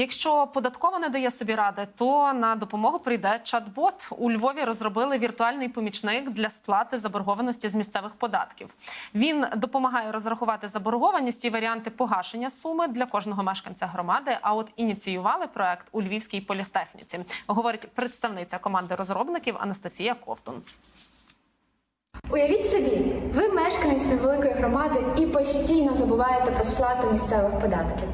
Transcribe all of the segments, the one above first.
Якщо податкова не дає собі ради, то на допомогу прийде чат-бот. У Львові розробили віртуальний помічник для сплати заборгованості з місцевих податків. Він допомагає розрахувати заборгованість і варіанти погашення суми для кожного мешканця громади. А от ініціювали проект у Львівській політехніці, говорить представниця команди розробників Анастасія Ковтун. Уявіть собі, ви мешканець невеликої громади і постійно забуваєте про сплату місцевих податків.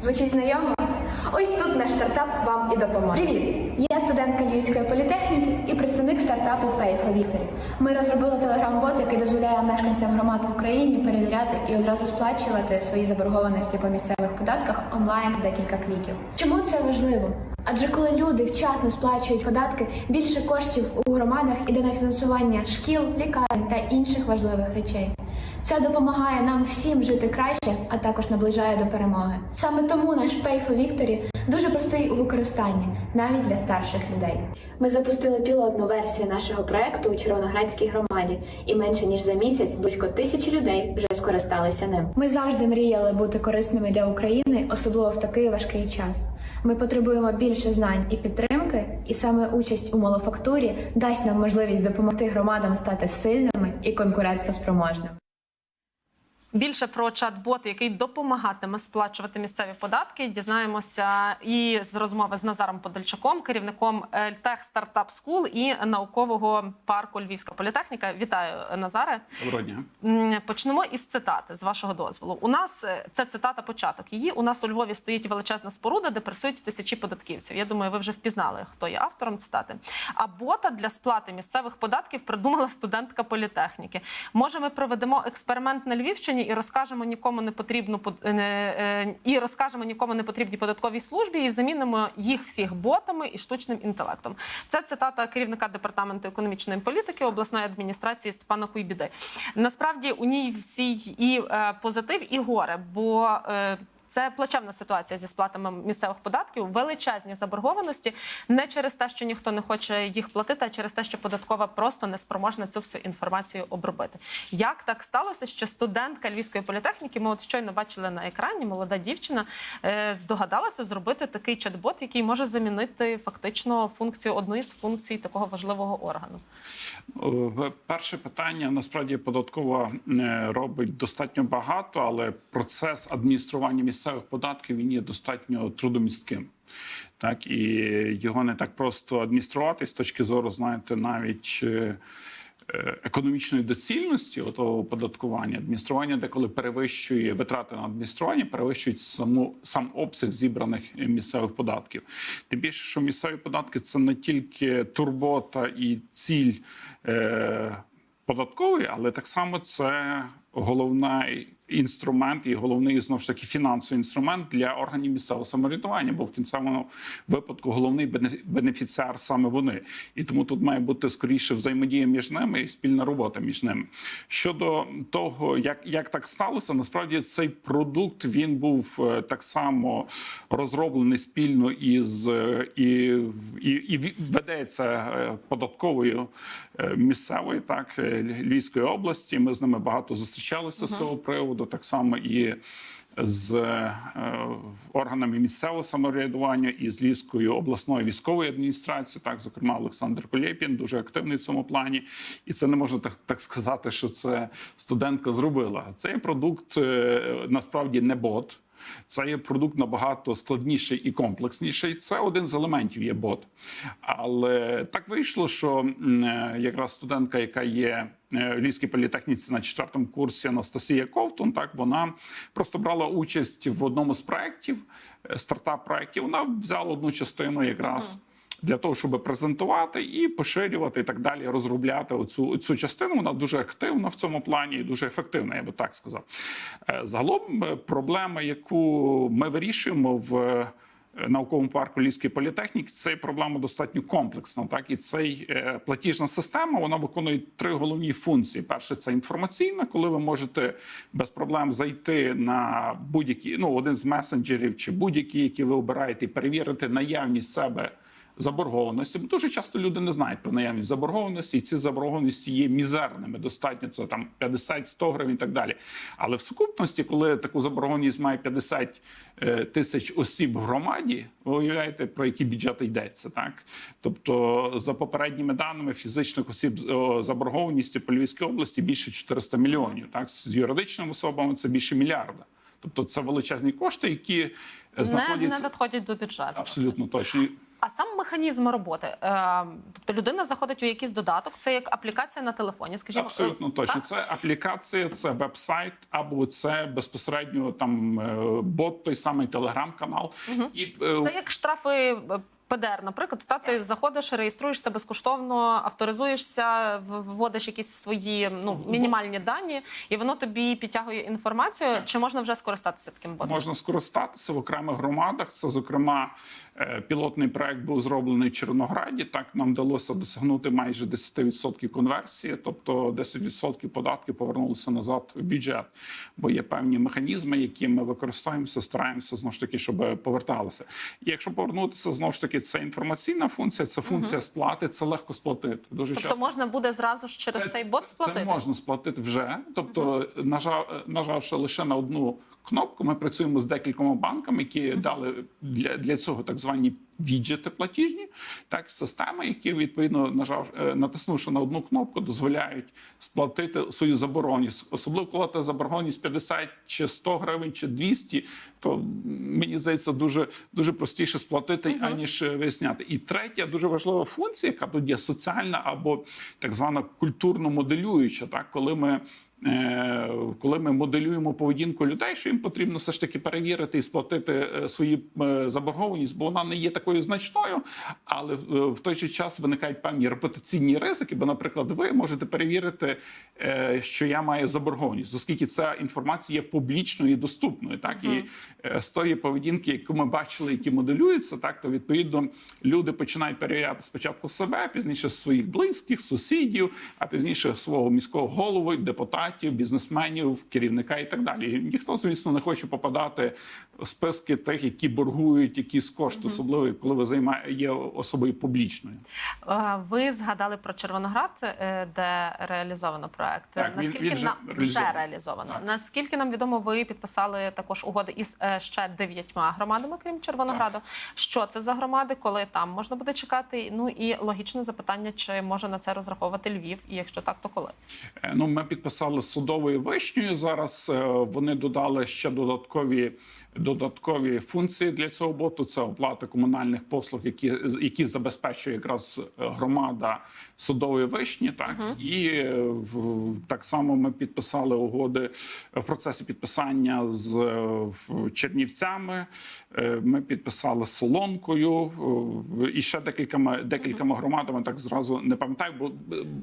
Звучить знайомо? Ось тут наш стартап вам і допоможе. Привіт! Я студентка Львівської політехніки і представник стартапу Pay for Victory. Ми розробили телеграм-бот, який дозволяє мешканцям громад в Україні перевіряти і одразу сплачувати свої заборгованості по місцевих податках онлайн декілька кліків. Чому це важливо? Адже коли люди вчасно сплачують податки, більше коштів у громадах іде на фінансування шкіл, лікарень та інших важливих речей. Це допомагає нам всім жити краще, а також наближає до перемоги. Саме тому наш Pay for Victory дуже простий у використанні, навіть для старших людей. Ми запустили пілотну версію нашого проекту у Червоноградській громаді, і менше ніж за місяць близько тисячі людей вже скористалися ним. Ми завжди мріяли бути корисними для України, особливо в такий важкий час. Ми потребуємо більше знань і підтримки, і саме участь у малофактурі дасть нам можливість допомогти громадам стати сильними і конкурентоспроможними. Більше про чат-бот, який допомагатиме сплачувати місцеві податки, дізнаємося і з розмови з Назаром Подольчаком, керівником Тех Стартап Скул і наукового парку Львівська політехніка. Вітаю, Назаре. Доброго дня. Почнемо із цитати з вашого дозволу. У нас е, це цитата початок. Її у нас у Львові стоїть величезна споруда, де працюють тисячі податківців. Я думаю, ви вже впізнали, хто є автором цитати. А бота для сплати місцевих податків придумала студентка політехніки. Може, ми проведемо експеримент на Львівщині і розкажемо нікому не потрібну е, е, і розкажемо нікому не потрібні податковій службі і замінимо їх всіх ботами і штучним інтелектом. Це цитата керівника департаменту економічної політики обласної адміністрації Степана Куйбіди. Насправді у ній всій і е, позитив, і горе, бо це плачевна ситуація зі сплатами місцевих податків, величезні заборгованості не через те, що ніхто не хоче їх платити, а через те, що податкова просто не спроможна цю всю інформацію обробити. Як так сталося, що студентка Львівської політехніки, ми от щойно бачили на екрані, молода дівчина е, здогадалася зробити такий чат-бот, який може замінити фактично функцію одної з функцій такого важливого органу. Е, Перше питання насправді податкова е, робить достатньо багато, але процес адміністрування місцевих податків він є достатньо трудомістким. Так і його не так просто адмініструвати з точки зору, знаєте, навіть. е, е, Економічної доцільності отого оподаткування адміністрування деколи перевищує витрати на адміністрування, перевищують саму сам обсяг зібраних е, місцевих податків. Тим більше, що місцеві податки це не тільки турбота і ціль е, податкової, але так само це головний інструмент і головний знову ж таки фінансовий інструмент для органів місцевого самоврядування, бо в кінцевому випадку головний бене- бенефіціар саме вони. І тому тут має бути скоріше взаємодія між ними і спільна робота між ними. Щодо того, як, як так сталося, насправді цей продукт він був е, так само розроблений спільно із е, і, і, і ведеться е, податковою місцевої так Львівської області. Ми з ними багато зустрічалися з цього приводу, так само і з е, органами місцевого самоврядування і з Львівською обласною військовою адміністрацією. Так, зокрема, Олександр Колєпін дуже активний в цьому плані, і це не можна так, так сказати, що це студентка зробила. Цей продукт е, насправді не бот. Це є продукт набагато складніший і комплексніший. Це один з елементів є бот. Але так вийшло, що е, якраз студентка, яка є Львівській політехніці на четвертому курсі Анастасія Ковтун, так вона просто брала участь в одному з проєктів, е, стартап-проєктів. Вона взяла одну частину якраз. Для того щоб презентувати і поширювати і так далі, розробляти оцю цю частину, вона дуже активна в цьому плані і дуже ефективна, я би так сказав. Е, Загалом е, проблема, яку ми вирішуємо в е, науковому парку Львівської політехніки, це проблема достатньо комплексна. Так і цей е, платіжна система вона виконує три головні функції: перше це інформаційна, коли ви можете без проблем зайти на будь-який ну один з месенджерів чи будь-які, які ви обираєте, і перевірити наявність себе заборгованості. Бо дуже часто люди не знають про наявність заборгованості, і ці заборгованості є мізерними. Достатньо це там 50-100 гривень і так далі. Але в сукупності, коли таку заборгованість має 50 е, тисяч осіб в громаді, ви уявляєте, про які бюджети йдеться, так? Тобто, за попередніми даними фізичних осіб заборгованістю по Львівській області більше 400 мільйонів. Так, з юридичними особами це більше мільярда. Тобто, це величезні кошти, які е, Не, знаходяться не надходять до бюджету. абсолютно точно. А сам механізм роботи, е, тобто людина заходить у якийсь додаток, це як аплікація на телефоні, скажімо, Абсолютно е, точно. так? Це аплікація, це веб-сайт, або це безпосередньо там бот, той самий телеграм-канал. І е, Це як штрафи ПДР, наприклад, та ти заходиш, реєструєшся безкоштовно, авторизуєшся, вводиш якісь свої ну мінімальні дані, і воно тобі підтягує інформацію. Чи можна вже скористатися таким ботом? можна скористатися в окремих громадах. Це, зокрема, е, пілотний проект був зроблений в Чорнограді. Так нам вдалося досягнути майже 10% конверсії, тобто 10% податків повернулися назад в бюджет. Бо є певні механізми, які ми використовуємося, стараємося знову ж таки, щоб поверталися. І якщо повернутися знову ж таки, це інформаційна функція, це функція сплати, це легко сплатити. Дуже Тобто часто можна буде зразу ж через цей бот сплатити? це можна сплатити вже. Тобто, нажав, нажавши лише на одну кнопку, ми працюємо з декількома банками, які дали для, для цього так звані віджити платіжні, так системи, які відповідно нажав, е, натиснувши на одну кнопку, дозволяють сплатити свою заборгованість. Особливо коли та заборгованість 50 чи 100 гривень чи 200, то мені здається дуже дуже простіше сплатити, аніж е, виясняти. І третя дуже важлива функція, яка тут є соціальна або так звана культурно-моделююча, так коли ми. Е, Коли ми моделюємо поведінку людей, що їм потрібно все ж таки перевірити і сплатити е, свої е, заборгованість, бо вона не є такою значною, але в той же час виникають певні репутаційні ризики. Бо, наприклад, ви можете перевірити, що я маю заборгованість, оскільки ця інформація є публічною і доступною. Так і з тої поведінки, яку ми бачили, які моделюються, так то відповідно люди починають перевіряти спочатку себе, пізніше своїх близьких, сусідів, а пізніше свого міського голову, депутатів, бізнесменів, керівника і так далі. Ніхто, звісно, не хоче попадати списки тих, які боргують якісь кошти, особливо коли ви займає є особою публічною. Ви згадали про Червоноград, е, де реалізовано проект. Так, Наскільки він вже на вже реалізовано? Так. Наскільки нам відомо, ви підписали також угоди із е, ще дев'ятьма громадами, крім Червонограду. Що це за громади? Коли там можна буде чекати? Ну і логічне запитання, чи може на це розраховувати Львів? І якщо так, то коли? Е, Ну, ми підписали з судовою вишнею. Зараз вони додали ще додаткові додаткові функції для цього боту. Це оплата комунальних послуг, які які забезпечує якраз е, громада судової вишні. Так і е, в, так само ми підписали угоди в процесі підписання з е, Чернівцями. Ми підписали з Солонкою і ще декількома декількома громадами. Так зразу не пам'ятаю, бо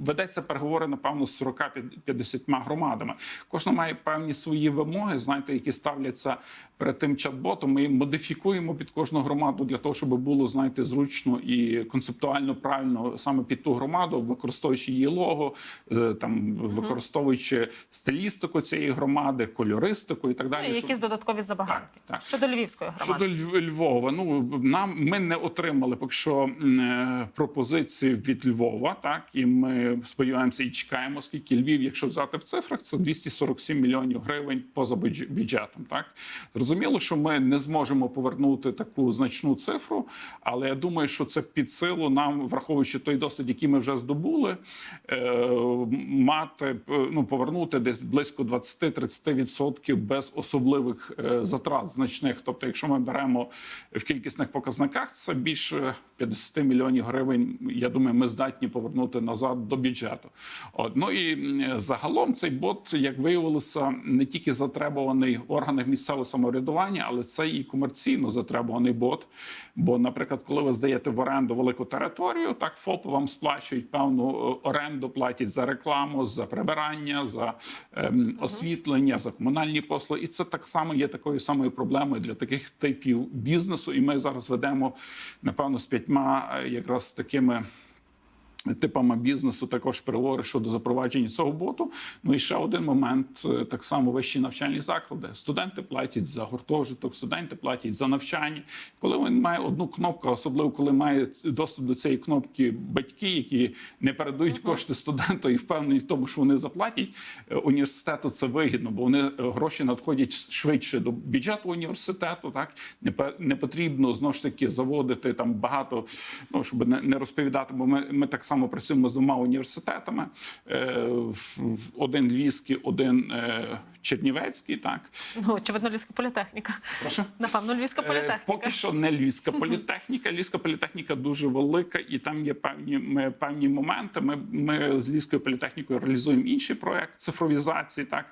ведеться переговори напевно з 40-50 громадами. Кожна має певні свої вимоги, знаєте, які ставляться перед тим чат-ботом. Ми модифікуємо під кожну громаду для того, щоб було знаєте, зручно і концептуально правильно саме під ту громаду, використовуючи її лого, е, там використовуючи стилістику цієї громади, кольористику і так Ну, далі. і щоб- якісь додаткові забаганки Так, так. щодо Львівської громади. Щодо Льв- Львова, ну нам ми не отримали поки що е, пропозиції від Львова. Так і ми сподіваємося і чекаємо, оскільки Львів, якщо взяти в цифрах, це 247 мільйонів гривень поза бюджетом. Так зрозуміло, що ми не зможемо повернути таку значну цифру, але я думаю, що це під силу нам, враховуючи той досвід, який ми вже здобули, е, мати е, ну повернути десь близько 20-30% без особливих е, затрат значних. Тобто, якщо ми беремо в кількісних показниках, це більше 50 мільйонів гривень. Я думаю, ми здатні повернути назад до бюджету. От ну і загалом цей бот, як виявилося, не тільки затребуваний в органах місцевого самоврядування, але це і комерційно затребуваний бот. Бо, наприклад, коли ви здаєте в оренду велику територію, так ФОП вам сплачують певну е, оренду, платять за рекламу, за прибирання, за ем, освітлення, за комунальні послуги. І це так само є такою самою проблемою для таких типів бізнесу. І ми зараз ведемо напевно з п'ятьма е, якраз такими Типами бізнесу також переговори щодо запровадження цього боту. Ну і ще один момент: е, так само вищі навчальні заклади. Студенти платять за гуртожиток, студенти платять за навчання. Коли він має одну кнопку, особливо коли має доступ до цієї кнопки батьки, які не передають кошти студенту і впевнені в тому, що вони заплатять е, університету. Це вигідно, бо вони е, гроші надходять швидше до бюджету університету. Так не не потрібно знову ж таки заводити там багато. Ну щоб не розповідати, бо ми, ми так само працюємо з двома університетами: Е, один львівський, один е, чернівецький. Так Ну, очевидно, Львівська політехніка. прошу. Напевно, Львівська Е, політехніка. Поки що не львівська політехніка. Львівська політехніка дуже велика, і там є певні певні моменти. Ми, ми з львівською політехнікою реалізуємо інший проект цифровізації, так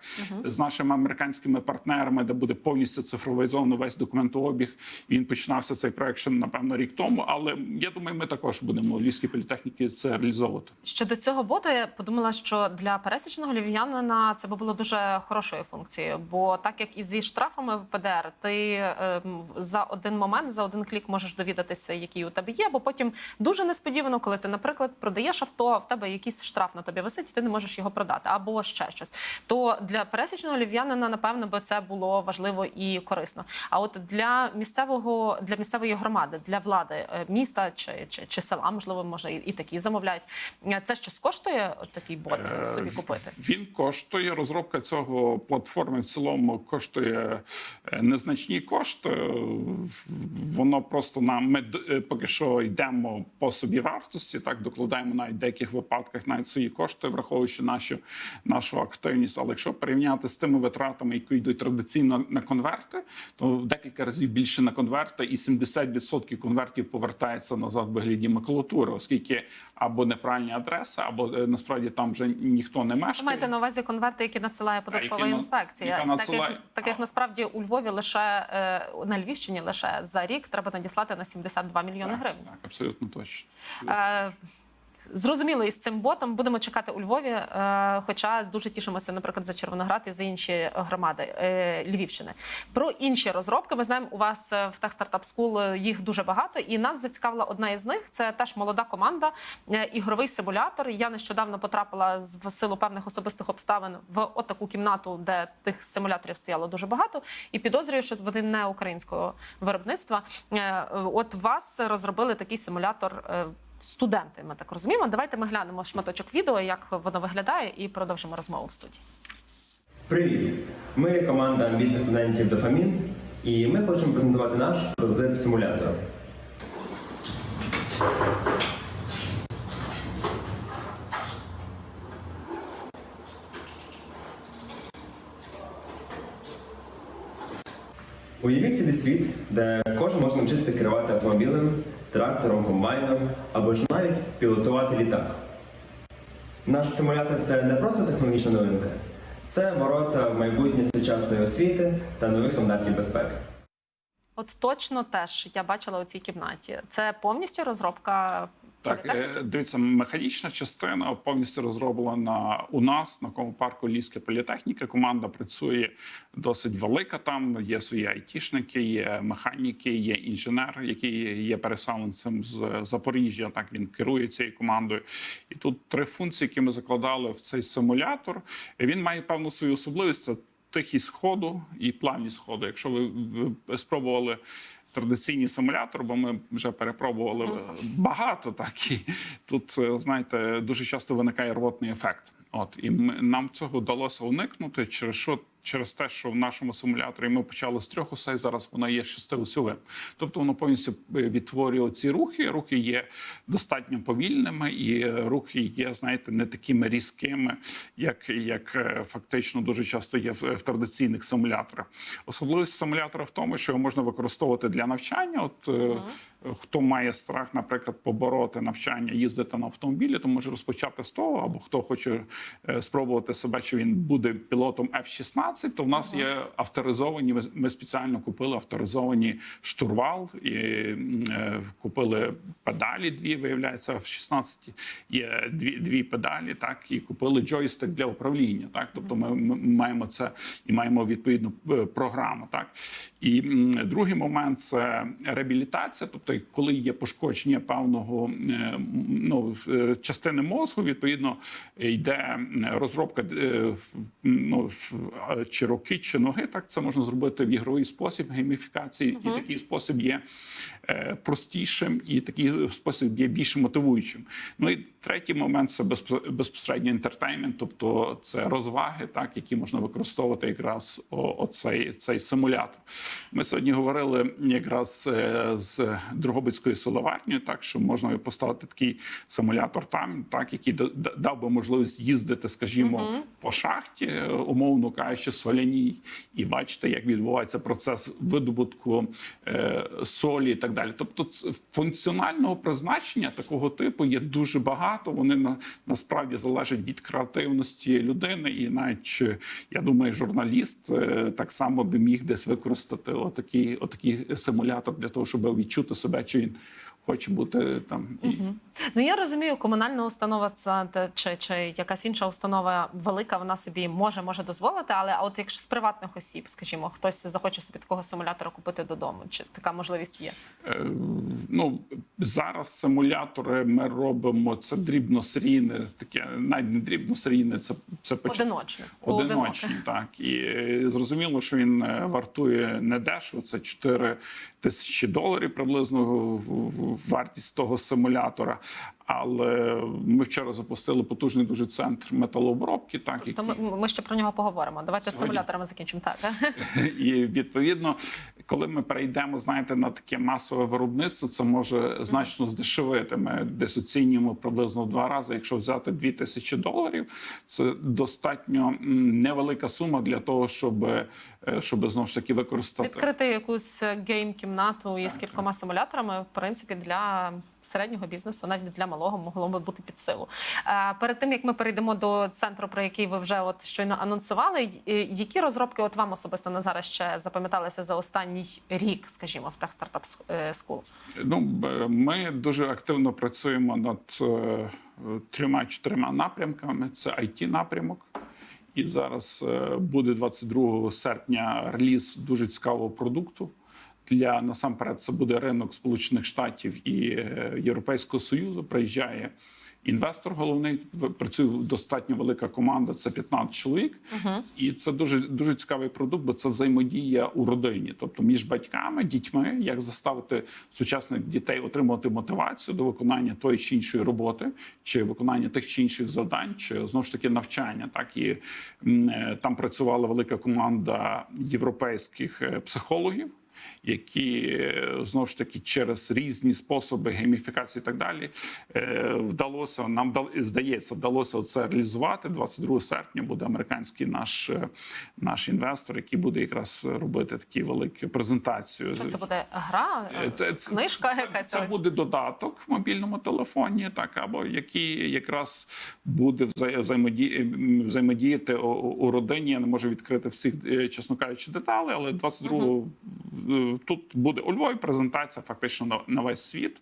з нашими американськими партнерами, де буде повністю цифровізовано весь документообіг. Він починався цей проект ще напевно рік тому. Але я думаю, ми також будемо у львівській політехніці це реалізовувати. Щодо цього боту, я подумала, що для пересічного львів'янина це було дуже хорошою функцією, бо так як і зі штрафами в ПДР, ти ем, за один момент, за один клік можеш довідатися, який у тебе є, бо потім дуже несподівано, коли ти, наприклад, продаєш авто, а в тебе якийсь штраф на тобі висить, і ти не можеш його продати, або ще щось. То для пересічного львів'янина, напевно, би це було важливо і корисно. А от для місцевого для місцевої громади, для влади е, міста чи, чи, чи села, можливо, може і, і такі замовляють. Е, Це щось коштує такий бот Е, собі купити? Він коштує. Розробка цього платформи в цілому коштує е, незначні кошти. Воно просто нам ми поки що йдемо по собі вартості. Так докладаємо навіть в деяких випадках навіть свої кошти, враховуючи нашу нашу активність. Але якщо порівняти з тими витратами, які йдуть традиційно на конверти, то в декілька разів більше на конверти, і 70% конвертів повертається назад в вигляді макулатури, оскільки або неправильні адреси, або е, насправді там вже ніхто не Ви мешкає. маєте на увазі конверти, які надсилає податкова які інспекція. яка Таких, надсилає. таких насправді у Львові лише е, на Львівщині лише за рік треба надіслати на 72 мільйони Так, гривень. Так, абсолютно точно. Е, Зрозуміло, і з цим ботом будемо чекати у Львові. е, Хоча дуже тішимося, наприклад, за Червоноград і за інші громади е, Львівщини. Про інші розробки ми знаємо, у вас е, в Tech Startup School їх дуже багато, і нас зацікавила одна із них. Це теж молода команда, ігровий симулятор. Я нещодавно потрапила в силу певних особистих обставин в отаку кімнату, де тих симуляторів стояло дуже багато, і підозрюю, що вони не українського виробництва. От вас розробили такий симулятор. Студенти, ми так розуміємо. Давайте ми глянемо шматочок відео, як воно виглядає, і продовжимо розмову в студії. Привіт! Ми команда амбітних студентів Дофамін, і ми хочемо презентувати наш прототип симулятора. Уявіть собі світ, де кожен може навчитися керувати автомобілем, трактором, комбайном або ж навіть пілотувати літак. Наш симулятор це не просто технологічна новинка, це ворота в майбутнє сучасної освіти та нових стандартів безпеки. От точно теж я бачила у цій кімнаті. Це повністю розробка Так, е, дивіться, механічна частина повністю розроблена у нас на парку Львівська політехніка. Команда працює досить велика. Там є свої айтішники, є механіки, є інженер, який є переселенцем з Запоріжжя. Так він керує цією командою. І тут три функції, які ми закладали в цей симулятор. Він має певну свою особливість. Це тихість сходу і плавність сходу. Якщо ви спробували традиційний симулятор, бо ми вже перепробували багато, так і тут е, знаєте, дуже часто виникає рвотний ефект. От і ми, нам цього вдалося уникнути, через що через те, що в нашому симуляторі ми почали з трьох осей, зараз воно є шестиосьовим. Тобто воно повністю е, відтворює ці рухи. Рухи є достатньо повільними, і е, рухи є, знаєте, не такими різкими, як, як е, фактично дуже часто є в, в традиційних симуляторах. Особливість симулятора в тому, що його можна використовувати для навчання. От е, хто має страх, наприклад, побороти навчання, їздити на автомобілі, то може розпочати з того, або хто хоче спробувати себе, чи він буде пілотом F-16, 15, то в нас є авторизовані. Ми, спеціально купили авторизовані штурвал і е, купили педалі. Дві виявляється в 16 є дві, дві педалі. Так і купили джойстик для управління. Так, тобто ми, ми маємо це і маємо відповідну е, програму. Так і другий момент це реабілітація. Тобто, коли є пошкодження певного е, ну, частини мозку, відповідно йде розробка ну, чи руки, чи ноги. Так це можна зробити в ігровий спосіб гейміфікації, і такий спосіб є простішим, і такий спосіб є більш мотивуючим. Ну і третій момент це безпо- безпосередньо інтертеймент, тобто це розваги, так які можна використовувати якраз оцей цей симулятор. Ми сьогодні говорили якраз е, з Дрогобицькою соловарнею, так що можна поставити такий симулятор там, так який да- да- дав би можливість їздити, скажімо, по шахті, е, умовно кажучи, соляній, і бачити, як відбувається процес видобутку е, солі так далі. Тобто, функціонального призначення такого типу є дуже багато. Вони на насправді залежать від креативності людини, і навіть е, я думаю, журналіст е, так само би міг десь використати отакий, отакий симулятор для того, щоб відчути себе, чи він хоче бути там і Ну я розумію, комунальна установа це чи, чи якась інша установа велика, вона собі може може дозволити. Але от якщо з приватних осіб, скажімо, хтось захоче собі такого симулятора купити додому, чи така можливість є? Е, Ну зараз симулятори ми робимо це дрібносерійне, таке навіть не дрібносерійне, це це поч- Одиночне. Одиночні, так і е, зрозуміло, що він е, вартує не дешево. Це 4 тисячі доларів приблизно вартість того симулятора. Але ми вчора запустили потужний дуже центр металообробки, так То який- ми, ми ще про нього поговоримо. Давайте з симуляторами закінчимо. Так і відповідно, коли ми перейдемо, знаєте, на таке масове виробництво, це може значно здешевити. Ми десь оцінюємо приблизно в два рази. Якщо взяти 2 тисячі доларів, це достатньо невелика сума для того, щоб, е, щоб знову ж таки використати. відкрити якусь гейм-кімнату із кількома симуляторами, в принципі, для середнього бізнесу, навіть для малого, могло би бути під силу. Е, Перед тим як ми перейдемо до центру, про який ви вже от щойно анонсували, е, які розробки от вам особисто на зараз ще запам'яталися за останній рік, скажімо, в Tech Startup School? Ну ми дуже активно працюємо над е, трьома-чотирма напрямками. Це it напрямок. І зараз буде 22 серпня реліз дуже цікавого продукту. Для насамперед це буде ринок Сполучених Штатів і е, Європейського Союзу. Приїжджає інвестор головний. Працює достатньо велика команда. Це 15 чоловік, і це дуже дуже цікавий продукт, бо це взаємодія у родині, тобто між батьками, дітьми, як заставити сучасних дітей отримувати мотивацію до виконання тої чи іншої роботи, чи виконання тих чи інших завдань, чи знову ж таки навчання. Так і е, там працювала велика команда європейських е, психологів які е, знову ж таки через різні способи гейміфікації і так далі е, вдалося нам здається, вдалося це реалізувати. 22 серпня буде американський наш е, наш інвестор, який буде якраз робити такі великі презентацію. Що це буде гра, це- це- книжка це, якась? Це буде додаток в мобільному телефоні, так або який якраз буде вза- взаємодіяти у, у родині. Я не можу відкрити всіх, чесно кажучи, деталей, але 22 е, тут буде у Львові презентація фактично на, на весь світ,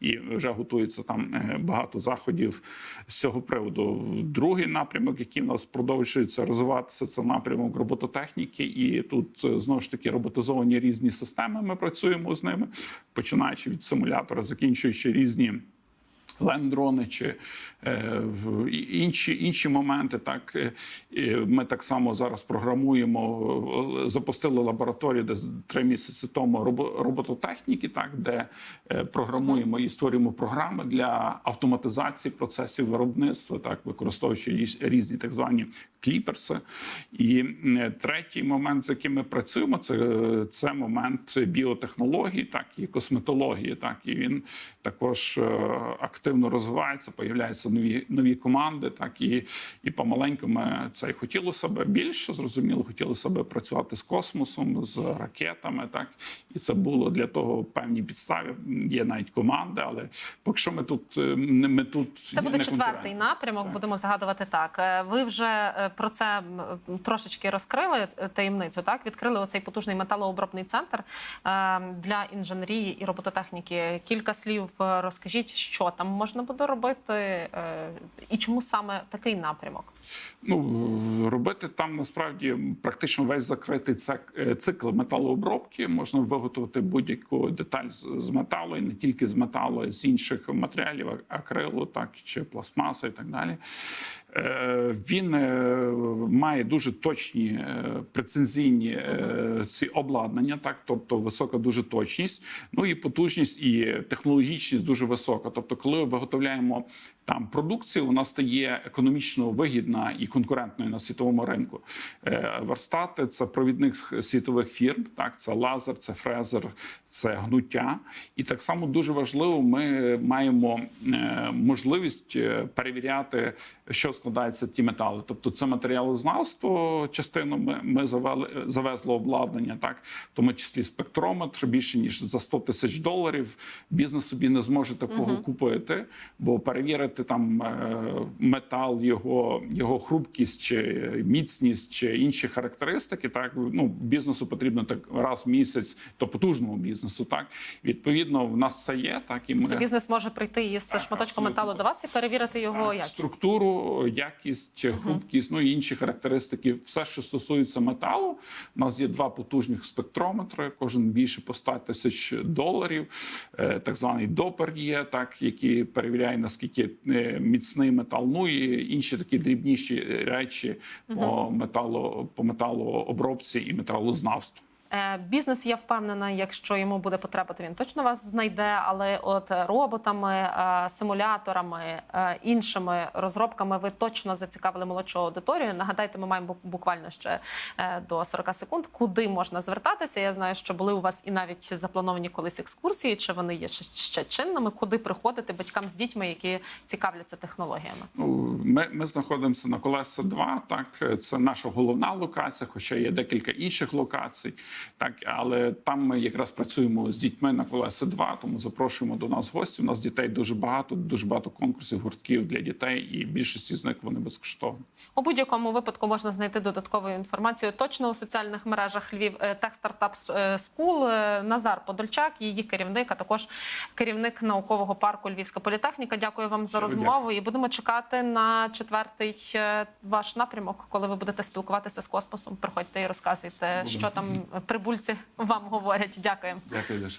і вже готується там е, багато заходів з цього приводу. Другий напрямок, який в нас продовжується розвиватися, це напрямок робототехніки, і тут е, знову ж таки роботизовані різні системи. Ми працюємо з ними, починаючи від симулятора, закінчуючи різні. Лендрони чи е, інші інші моменти, так е, ми так само зараз програмуємо. е, Запустили лабораторію десь три місяці тому робототехніки, так де е, програмуємо і створюємо програми для автоматизації процесів виробництва, так використовуючи різні так звані кліперси. І третій момент, з яким ми працюємо, це, це момент біотехнології, так і косметології. Так і він також активно активно розвивається, появляються нові нові команди. Так і, і помаленьку ми це і хотіли себе більше, зрозуміло, хотіли себе працювати з космосом, з ракетами. Так і це було для того певні підстави. Є навіть команди, але поки що ми тут е, не ми тут Це буде не четвертий напрямок. Так. Будемо згадувати так. Е, Ви вже е, про це трошечки розкрили таємницю. Так відкрили оцей потужний металообробний центр е, для інженерії і робототехніки. Кілька слів розкажіть, що там можна буде робити, е, і чому саме такий напрямок? Ну робити там насправді практично весь закритий е, цикл металообробки. Можна виготовити будь-яку деталь з, металу, і не тільки з металу, а з інших матеріалів, акрилу, так чи пластмаси і так далі. Е, Він е, має дуже точні е, прецензійні ці обладнання, так тобто висока дуже точність, ну і потужність і технологічність дуже висока. Тобто, коли виготовляємо там продукцію, вона стає економічно вигідна і конкурентною на світовому ринку. Е, Верстати це провідник світових фірм. Так, це лазер, це фрезер, це гнуття. І так само дуже важливо, ми маємо е, можливість е, перевіряти, що складаються ті метали. Тобто, це матеріалознавство. Частину ми, ми завели завезли обладнання, так в тому числі спектрометр більше ніж за 100 тисяч доларів. Бізнес собі не зможе такого купити, бо перевірити там е, метал, його, його хрупкість чи міцність чи інші характеристики. Так ну бізнесу потрібно так раз в місяць, то потужному бізнесу. Так відповідно, в нас це є. Так і ми То бізнес може прийти із Так, шматочком абсолютно металу так. до вас і перевірити його Так, якість. структуру, якість, хрупкість, ну і інші характеристики. Все, що стосується металу, у нас є два потужних спектрометри, кожен більше по 100 тисяч доларів. Е, Так званий допер є, так який перевіряє наскільки міцний метал. Ну і інші такі дрібніші речі по металу, по металообробці і металознавству. Е, Бізнес, я впевнена, якщо йому буде потреба, то він точно вас знайде. Але от роботами, е, симуляторами, е, іншими розробками ви точно зацікавили молодшу аудиторію. Нагадайте, ми маємо буквально ще до 40 секунд, куди можна звертатися. Я знаю, що були у вас і навіть заплановані колись екскурсії, чи вони є ще чинними, куди приходити батькам з дітьми, які цікавляться технологіями. Ну, ми, ми знаходимося на колеса 2, Так, це наша головна локація, хоча є декілька інших локацій. Так, але там ми якраз працюємо з дітьми на колеса 2, тому запрошуємо до нас гості. У нас дітей дуже багато, дуже багато конкурсів, гуртків для дітей, і більшість з них вони безкоштовні. У будь-якому випадку можна знайти додаткову інформацію точно у соціальних мережах Львів Tech Startup School. Назар Подольчак, її керівник, а також керівник наукового парку Львівська політехніка. Дякую вам за розмову. І будемо чекати на четвертий е, ваш напрямок, коли ви будете спілкуватися з космосом. Приходьте і розказуйте, Будемо. що там прибульці вам говорять. Дякую. Дякую дуже.